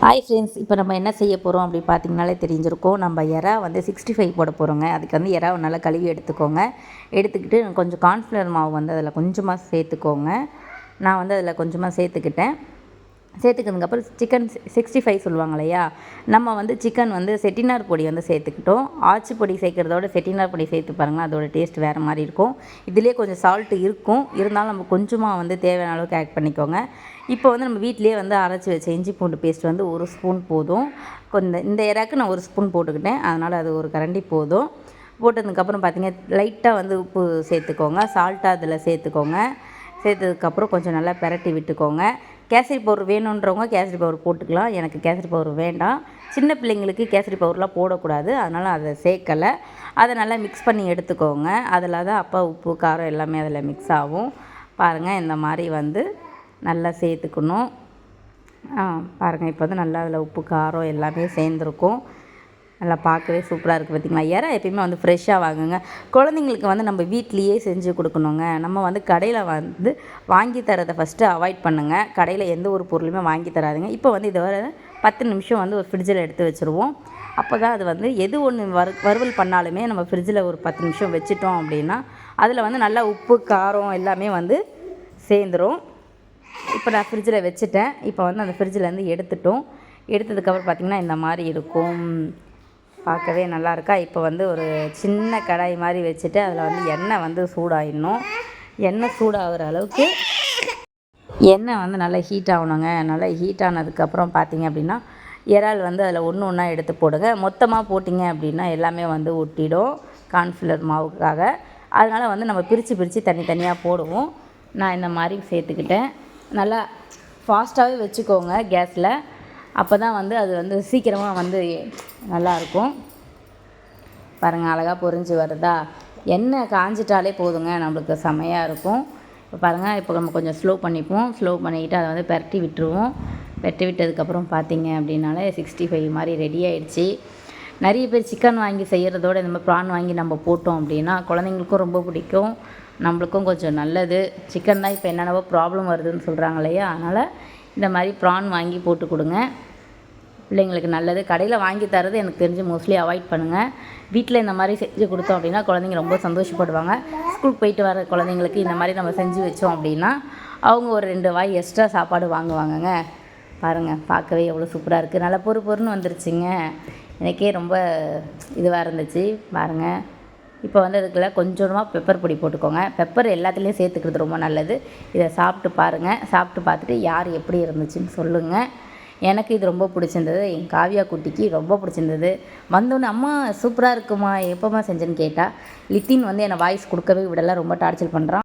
Hi friends இப்போ நம்ம என்ன செய்ய போகிறோம் அப்படி பார்த்தீங்கனாலே தெரிஞ்சிருக்கோம். நம்ம எறா வந்து சிக்ஸ்டி ஃபைவ் போட போகிறோங்க அதுக்கு வந்து எறாவை நல்லா கழுவி எடுத்துக்கோங்க. எடுத்துக்கிட்டு கொஞ்சம் கார்ன்ஃப்ளவர் மாவு வந்து அதில் கொஞ்சமாக சேர்த்துக்கோங்க. நான் வந்து அதில் கொஞ்சமாக சேர்த்துக்கிட்டேன். சேர்த்துக்கிறதுக்கப்புறம் சிக்கன் சிக்ஸ்டி ஃபைவ் சொல்லுவாங்க இல்லையா நம்ம வந்து சிக்கன் வந்து செட்டினார் பொடி வந்து சேர்த்துக்கிட்டோம். ஆச்சி பொடி சேர்க்குறதோட செட்டினார் பொடி சேர்த்து பாருங்கள் அதோட டேஸ்ட் வேறு மாதிரி இருக்கும். இதிலே கொஞ்சம் சால்ட்டு இருக்கும். இருந்தாலும் நம்ம கொஞ்சமாக வந்து தேவையான அளவுக்கு ஆட் பண்ணிக்கோங்க. இப்போ வந்து நம்ம வீட்டிலேயே வந்து அரைச்சி வச்ச இஞ்சி பூண்டு பேஸ்ட் வந்து ஒரு ஸ்பூன் போதும். கொஞ்சம் இந்த இறாக்கு நான் ஒரு ஸ்பூன் போட்டுக்கிட்டேன். அதனால் அது ஒரு கரண்டி போதும். போட்டதுக்கப்புறம் பார்த்திங்க லைட்டாக வந்து உப்பு சேர்த்துக்கோங்க. சால்ட்டாக அதில் சேர்த்துக்கோங்க. சேர்த்ததுக்கப்புறம் கொஞ்சம் நல்லா பெரட்டி விட்டுக்கோங்க. கேசரி பவுடர் வேணுன்றவங்க கேசரி பவுடர் போட்டுக்கலாம். எனக்கு கேசரி பவுடர் வேண்டாம். சின்ன பிள்ளைங்களுக்கு கேசரி பவுடர்லாம் போடக்கூடாது. அதனால் அதை சேர்க்கலை. அதை நல்லா மிக்ஸ் பண்ணி எடுத்துக்கோங்க. அதில் தான் அப்பா உப்பு காரம் எல்லாமே அதில் மிக்ஸ் ஆகும். பாருங்கள் இந்த மாதிரி வந்து நல்லா சேர்த்துக்கணும். பாருங்கள் இப்போ வந்து நல்லா அதில் உப்பு காரம் எல்லாமே சேர்ந்துருக்கும். நல்லா பார்க்கவே சூப்பராக இருக்குது பார்த்திங்களா இறா எப்பயுமே வந்து ஃப்ரெஷ்ஷாக வாங்குங்க. குழந்தைங்களுக்கு வந்து நம்ம வீட்லேயே செஞ்சு கொடுக்கணுங்க. நம்ம வந்து கடையில் வந்து வாங்கி தரதை ஃபஸ்ட்டு அவாய்ட் பண்ணுங்கள் கடையில் எந்த ஒரு பொருளுமே வாங்கி தராதுங்க. இப்போ வந்து இதை வர பத்து நிமிஷம் வந்து ஒரு ஃப்ரிட்ஜில் எடுத்து வச்சுருவோம். அப்போ தான் அது வந்து எது ஒன்று வறு வறுவல் பண்ணாலுமே நம்ம ஃப்ரிட்ஜில் ஒரு பத்து நிமிஷம் வச்சுட்டோம் அப்படின்னா அதில் வந்து நல்லா உப்பு காரம் எல்லாமே வந்து சேர்ந்துடும் இப்போ நான் ஃப்ரிட்ஜில் வச்சுட்டேன். இப்போ வந்து அந்த ஃப்ரிட்ஜிலேருந்து எடுத்துட்டோம். எடுத்ததுக்கப்புறம் பார்த்திங்கன்னா இந்த மாதிரி இருக்கும். பார்க்கவே நல்லாயிருக்கா. இப்போ வந்து ஒரு சின்ன கடாய் மாதிரி வச்சுட்டு அதில் வந்து எண்ணெய் வந்து சூடாகிடணும் எண்ணெய் சூடாகிற அளவுக்கு எண்ணெய் வந்து நல்லா ஹீட் ஆகணுங்க. நல்லா ஹீட் ஆனதுக்கப்புறம் பார்த்தீங்க அப்படின்னா இறால் வந்து அதில் ஒன்று ஒன்றா எடுத்து போடுங்க. மொத்தமாக போட்டிங்க அப்படின்னா எல்லாமே வந்து ஒட்டிடும் கார்ன்ஃப்ளவர் மாவுக்காக. அதனால் வந்து நம்ம பிரித்து பிரித்து தனித்தனியாக போடுவோம். நான் இந்த மாதிரி சேர்த்துக்கிட்டேன். நல்லா ஃபாஸ்ட்டாகவே வச்சுக்கோங்க கேஸில். அப்போ தான் வந்து அது வந்து சீக்கிரமாக வந்து நல்லாயிருக்கும். பாருங்கள் அழகாக பொரிஞ்சு வருதா? எண்ணெய் காஞ்சிட்டாலே போதுங்க நம்மளுக்கு செமையாக இருக்கும். இப்போ பாருங்கள் இப்போ நம்ம கொஞ்சம் ஸ்லோ பண்ணிப்போம். ஸ்லோ பண்ணிக்கிட்டு அதை வந்து பெரட்டி விட்டுருவோம். பெரட்டி விட்டதுக்கப்புறம் பார்த்தீங்க அப்படின்னாலே சிக்ஸ்டி ஃபைவ் மாதிரி ரெடி ஆகிடுச்சி நிறைய பேர் சிக்கன் வாங்கி செய்கிறதோட இந்த மாதிரி ப்ரான் வாங்கி நம்ம போட்டோம் அப்படின்னா குழந்தைங்களுக்கும் ரொம்ப பிடிக்கும். நம்மளுக்கும் கொஞ்சம் நல்லது. சிக்கன் தான் இப்போ என்னென்னவோ ப்ராப்ளம் வருதுன்னு சொல்கிறாங்க இல்லையா? அதனால் இந்த மாதிரி ப்ரான் வாங்கி போட்டு கொடுங்க. பிள்ளைங்களுக்கு நல்லது. கடையில் வாங்கி தரது எனக்கு தெரிஞ்சு மோஸ்ட்லி அவாய்ட் பண்ணுங்கள் வீட்டில் இந்த மாதிரி செஞ்சு கொடுத்தோம் அப்படின்னா குழந்தைங்க ரொம்ப சந்தோஷப்படுவாங்க. ஸ்கூலுக்கு போயிட்டு வர குழந்தைங்களுக்கு இந்த மாதிரி நம்ம செஞ்சு வச்சோம் அப்படின்னா அவங்க ஒரு ரெண்டு வாய் எக்ஸ்ட்ரா சாப்பாடு வாங்குவாங்கங்க. பாருங்கள் பார்க்கவே எவ்வளோ சூப்பராக இருக்குது நல்லா பொறு பொறுன்னு வந்துருச்சுங்க. எனக்கே ரொம்ப இதுவாக இருந்துச்சு. பாருங்கள் இப்போ வந்து அதுக்குள்ள கொஞ்சமாக பெப்பர் பொடி போட்டுக்கோங்க. பெப்பர் எல்லாத்துலேயும் சேர்த்துக்கிறது ரொம்ப நல்லது. இதை சாப்பிட்டு பாருங்கள் சாப்பிட்டு பார்த்துட்டு யார் எப்படி இருந்துச்சுன்னு சொல்லுங்கள் எனக்கு இது ரொம்ப பிடிச்சிருந்தது. என் காவியா குட்டிக்கு ரொம்ப பிடிச்சிருந்தது. வந்தோடனே அம்மா சூப்பராக இருக்குமா எப்போம்மா செஞ்சேன்னு கேட்டால் லித்தின் வந்து என்னை வாய்ஸ் கொடுக்கவே விடலை. ரொம்ப டார்ச்சர் பண்ணுறான்